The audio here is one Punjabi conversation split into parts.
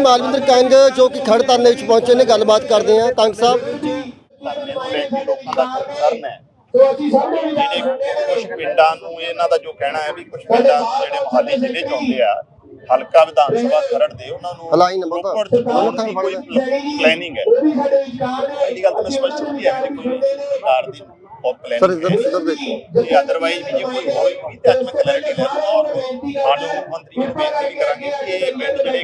ਮਾਲਵਿੰਦਰ ਕੰਗ ਜੋ ਕਿ ਖੜ ਧਰਨੇ ਵਿੱਚ ਪਹੁੰਚੇ ਨੇ ਗੱਲਬਾਤ ਕਰਦੇ ਆ ਕੰਗ ਸਾਹਿਬ। ਧਰਨੇ ਨੂੰ ਲੈ ਕੇ ਲੋਕਾਂ ਦਾ ਕੰਸਰਨ ਹੈ ਜਿਹੜੇ ਕੁਝ ਪਿੰਡਾਂ ਨੂੰ ਇਹਨਾਂ ਦਾ ਜੋ ਕਹਿਣਾ ਹੈ ਵੀ ਕੁਝ ਪਿੰਡਾਂ ਜਿਹੜੇ ਮੁਹਾਲੀ ਜ਼ਿਲ੍ਹੇ ਚ ਆਉਂਦੇ ਆ ਹਲਕਾ ਵਿਧਾਨ ਸਭਾ ਖਰੜ ਦੇ ਉਹਨਾਂ ਨੂੰ ਹਲਾਈ ਨੰਬਰ ਦਾ। ਪ੍ਰੋਪਰ ਚੁਣਾਉਣ ਦੀ ਕੋਈ ਪਲੈਨਿੰਗ ਹੈ। ਪਹਿਲੀ ਗੱਲ ਤਾਂ ਮੈਂ ਸਪਸ਼ਟ ਕੀਤੀ ਹੈ ਕਿ ਕੋਈ ਸਰਕਾਰ ਦੀ ਬਹੁਤ ਸਰ ਪਲੈਨਿੰਗ ਇਧਰ ਇਧਰ ਦੇਖੋ ਜੇ ਅਦਰਵਾਈਜ਼ ਵੀ ਜੇ ਕੋਈ ਹੋਈ ਤਾਂ ਅੱਜ ਮੈਂ ਕਲੈਰਿਟੀ ਲੈ ਲਵਾਂ ਔਰ ਮਾਨਯੋਗ ਮੁੱਖ ਮੰਤਰੀ ਨੂੰ ਬੇਨਤੀ ਵੀ ਕਰਾਂਗੇ ਕਿ ਇਹ ਪਿੰਡ ਜਿਹੜੇ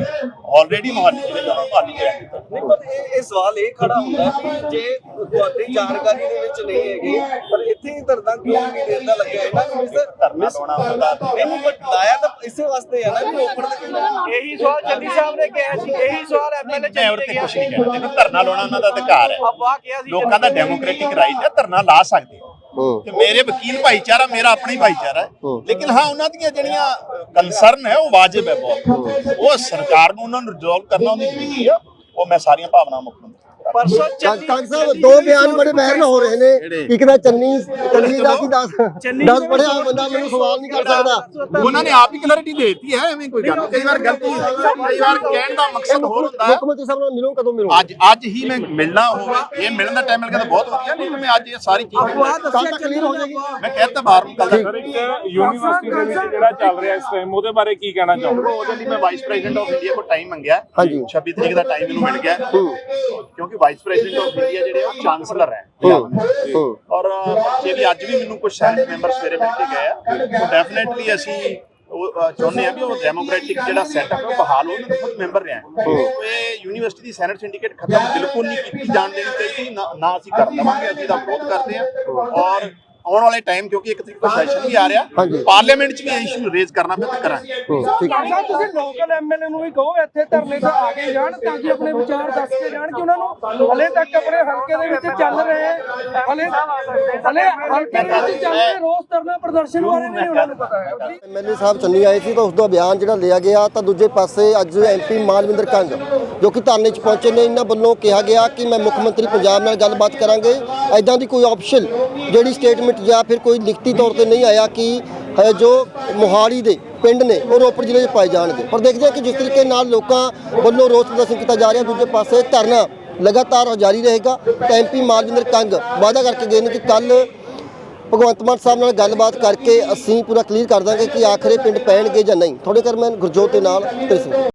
ਆਲਰੇਡੀ ਮੁਹਾਲੀ ਜ਼ਿਲ੍ਹੇ ਦਾ ਮੁਹਾਲੀ ਚ ਰਹਿ ਚੁੱਕੇ ਨਹੀਂ ਪਰ ਇਹ ਇਹ ਸਵਾਲ ਇਹ ਖੜਾ ਹੁੰਦਾ ਵੀ ਜੇ ਤੁਹਾਡੀ ਜਾਣਕਾਰੀ ਦੇ ਵਿੱਚ ਨਹੀਂ ਹੈਗੀ ਪਰ ਇੱਥੇ ਹੀ ਧਰਨਾ ਕਿਉਂ ਨਹੀਂ ਦੇਣ ਦਾ ਲੱਗਿਆ? ਇਹਨਾਂ ਨੂੰ ਮਿਸ ਧਰਨਾ ਲਾਉਣਾ ਹੁੰਦਾ। ਇਹਨੂੰ ਬਟ ਲਾਇਆ ਤਾਂ ਇਸੇ ਵਾਸਤੇ ਆ ਨਾ ਵੀ ਓਪਨ ਦੇ ਇਹੀ ਸਵਾਲ ਜੱਦੀ ਸਾਹਿਬ ਨੇ ਕਿਹਾ ਸੀ ਇਹੀ ਸਵਾਲ ਐਮਐਲਏ ਉਹਦੇ ਤੇ ਕੁਝ ਨਹੀਂ ਧਰਨਾ ਲਾਉਣਾ ਉਹਨਾਂ ਦਾ ਅਧਿਕਾਰ ਹੈ। ਅਫਵਾਹ ਕਿਹਾ ਸੀ ਲੋਕਾਂ ਦਾ ਡੈਮੋਕ੍ਰੈਟਿਕ ਰਾਈਟ ਹੈ ਧਰਨਾ ਲਾ ਸਕਦੇ ਤੇ ਮੇਰੇ ਵਕੀਲ ਭਾਈਚਾਰਾ ਮੇਰਾ ਆਪਣਾ ਹੀ ਭਾਈਚਾਰਾ ਹੈ। ਲੇਕਿਨ ਹਾਂ ਉਹਨਾਂ ਦੀਆਂ ਜਿਹੜੀਆਂ ਕੰਸਰਨ ਹੈ ਉਹ ਵਾਜਬ ਹੈ ਬਹੁਤ। ਉਹ ਸਰਕਾਰ ਨੂੰ ਉਹਨਾਂ ਨੂੰ ਰਿਜ਼ੋਲਵ ਕਰਨਾ ਉਹਦੀ ਡਿਊਟੀ ਹੈ। ਉਹ ਮੈਂ ਸਾਰੀਆਂ ਭਾਵਨਾਵਾਂ ਮੁੱਖ ਮੰਤਰੀ ਪਰਸੋਂ ਚੰਨੀ ਕੰਗ ਸਾਹਿਬ ਦੋ ਬਿਆਨ ਬੜੇ ਬਹਿਰਨ ਹੋ ਰਹੇ ਨੇ? ਇੱਕ ਦਾ ਚੰਨੀ ਚੰਨੀ ਦਾ ਕੀ 10 ਚੰਨੀ 10 ਪੜਿਆ ਬੰਦਾ ਮੈਨੂੰ ਸਵਾਲ ਨਹੀਂ ਕਰ ਸਕਦਾ। ਉਹਨਾਂ ਨੇ ਆਪ ਹੀ ਕਲੈਰਿਟੀ ਦੇ ਦਿੱਤੀ ਹੈ ਐਵੇਂ ਕੋਈ ਗੱਲ। ਕਈ ਵਾਰ ਗਲਤੀ ਕਈ ਵਾਰ ਕਹਿਣ ਦਾ ਮਕਸਦ ਹੋਰ ਹੁੰਦਾ। ਹੈ ਮੁੱਖ ਮੰਤਰੀ ਸਾਹਿਬ ਨਾਲ ਮਿਲੋ ਕਦੋਂ ਮਿਲੋ? ਅੱਜ ਅੱਜ ਹੀ ਮੈਂ ਮਿਲਣਾ ਹੋਵੇ ਇਹ ਮਿਲਣ ਦਾ ਟਾਈਮ ਮਿਲ ਗਿਆ ਤਾਂ ਬਹੁਤ ਵਧੀਆ ਨਹੀਂ ਮੈਂ ਅੱਜ ਇਹ ਸਾਰੀ ਚੀਜ਼ਾਂ ਕੱਲ ਤੱਕ ਕਲੀਅਰ ਹੋ ਜਾਏਗੀ। ਮੈਂ ਕਹਿਤਾ ਬਾਹਰ ਨੂੰ ਕੱਲ ਇੱਕ ਯੂਨੀਵਰਸਿਟੀ ਦੇ ਵਿੱਚ ਜਿਹੜਾ ਚੱਲ ਰਿਹਾ ਇਸ ਟਾਈਮ ਉਹਦੇ ਬਾਰੇ ਕੀ ਕਹਿਣਾ ਚਾਹੋਗੇ? ਉਹਦੇ ਲਈ ਮੈਂ ਵਾਈਸ ਪ੍ਰੈਜ਼ੀਡੈਂਟ ਆਫ ਇੰਡੀਆ ਕੋਲ ਟਾਈਮ ਮੰਗਿਆ। ਹਾਂਜੀ। 26 ਤਰੀਕ ਦਾ ਟਾਈਮ ਮੈਨੂੰ ਮਿਲ ਗਿਆ। ਕਿਉਂਕਿ ਵਾਈਸ ਪ੍ਰੈਜ਼ੀਡੈਂਟ ਆਫ ਇੰਡੀਆ ਜਿਹੜੇ ਆ, ਉਹ ਚਾਂਸਲਰ ਹੈ ਦੇ। ਔਰ ਬੱਚੇ ਵੀ ਅੱਜ ਵੀ ਮੈਨੂੰ ਕੁਝ ਸੈਨੇਟ ਮੈਂਬਰ ਸਵੇਰੇ ਮਿਲ ਕੇ ਗਏ ਆ ਡੈਫੀਨਿਟਲੀ ਅਸੀਂ ਉਹ ਚਾਹੁੰਦੇ ਆ ਵੀ ਉਹ ਡੈਮੋਕ੍ਰੈਟਿਕ ਜਿਹੜਾ ਸੈਟਅਪ ਹੈ ਬਹਾਲ ਹੋ ਉਹਨਾਂ ਨੂੰ ਖੁਦ ਮੈਂਬਰ ਰਿਹਾ। ਇਹ ਯੂਨੀਵਰਸਿਟੀ ਦੀ ਸੈਨੇਟ ਸਿੰਡੀਕੇਟ ਖਤਮ ਬਿਲਕੁਲ ਨਹੀਂ ਕੀਤੀ ਜਾਣ ਦੇਣੀ ਚਾਹੀਦੀ ਨਾ ਅਸੀਂ ਕਰ ਲਵਾਂਗੇ ਅਸੀਂ ਦਾ ਵਿਰੋਧ ਕਰਦੇ ਆ। ਔਰ ਆਉਣ ਵਾਲੇ ਟਾਈਮ ਕਿਉਂਕਿ ਇੱਕ ਤਰੀਕ ਤੋਂ ਸੈਸ਼ਨ ਵੀ ਆ ਰਿਹਾ। ਪਾਰਲੀਮੈਂਟ 'ਚ ਵੀ ਇਹ ਇਸ਼ੂ ਰੇਜ਼ ਕਰਨਾ ਤਾਂ ਕਰਾਂਗੇ। ਸਾਹਿਬ ਤੁਸੀਂ ਲੋਕਲ ਐਮਐਲਏ ਨੂੰ ਵੀ ਕਹੋ ਇੱਥੇ ਧਰਨੇ ਤੇ ਆ ਕੇ ਜਾਣ ਤਾਂ ਕਿ ਆਪਣੇ ਵਿਚਾਰ ਦੱਸ ਕੇ ਜਾਣ ਕਿ ਉਹਨਾਂ ਨੂੰ ਹਲੇ ਤੱਕ ਆਪਣੇ ਹਲਕੇ ਦੇ ਵਿੱਚ ਚੱਲ ਰਹੇ ਹਲੇ ਹਲੇ ਹਲਕੇ ਦੇ ਵਿੱਚ ਚੱਲ ਰਹੇ ਰੋਜ਼ ਧਰਨਾ ਪ੍ਰਦਰਸ਼ਨ ਬਾਰੇ ਨਹੀਂ ਉਹਨਾਂ ਨੂੰ ਪਤਾ ਹੈ ਐਮਐਲਏ ਸਾਹਿਬ ਚੰਨੀ ਆਏ ਸੀ ਤਾਂ ਉਸ ਦਾ ਬਿਆਨ ਜਿਹੜਾ ਲਿਆ ਗਿਆ ਤਾਂ ਦੂਜੇ ਪਾਸੇ ਅੱਜ ਐਮਪੀ ਮਾਲਵਿੰਦਰ ਕੰਗ ਜੋ ਕਿ ਧਰਨੇ 'ਚ ਪਹੁੰਚੇ ਨੇ, ਇਹਨਾਂ ਵੱਲੋਂ ਕਿਹਾ ਗਿਆ ਕਿ ਮੈਂ ਮੁੱਖ ਮੰਤਰੀ ਪੰਜਾਬ ਨਾਲ ਗੱਲਬਾਤ ਕਰਾਂਗੇ। ਐਦਾਂ ਦੀ ਕੋਈ ਆਪਸ਼ਨ ਜਿਹੜੀ ਸਟੇਟਮੈਂਟ ਜਾਂ ਫਿਰ ਕੋਈ ਲਿਖਤੀ ਤੌਰ ਤੇ ਨਹੀਂ ਆਇਆ ਕਿ ਜੋ ਮੋਹਾਲੀ ਦੇ ਪਿੰਡ ਨੇ, ਉਹ ਰੋਪੜ ਜ਼ਿਲ੍ਹੇ 'ਚ ਪਾਏ ਜਾਣਗੇ। ਪਰ ਦੇਖਦੇ ਹਾਂ ਕਿ ਜਿਸ ਤਰੀਕੇ ਨਾਲ ਲੋਕਾਂ ਵੱਲੋਂ ਰੋਸ ਪ੍ਰਦਰਸ਼ਨ ਕੀਤਾ ਜਾ ਰਿਹਾ, ਦੂਜੇ ਪਾਸੇ ਧਰਨਾ ਲਗਾਤਾਰ ਜਾਰੀ ਰਹੇਗਾ। ਤਾਂ ਐਮਪੀ ਮਾਲਜਿੰਦਰ ਕੰਗ ਵਾਅਦਾ ਕਰਕੇ ਗਏ ਨੇ ਕਿ ਕੱਲ ਭਗਵੰਤ ਮਾਨ ਸਾਹਿਬ ਨਾਲ ਗੱਲਬਾਤ ਕਰਕੇ ਅਸੀਂ ਪੂਰਾ ਕਲੀਅਰ ਕਰ ਦਾਂਗੇ ਕਿ ਆਖਰੇ ਪਿੰਡ ਪੈਣਗੇ ਜਾਂ ਨਹੀਂ। ਤੁਹਾਡੇ ਕਰਮੈਨ ਗੁਰਜੋਤ ਦੇ ਨਾਲ ਤੇ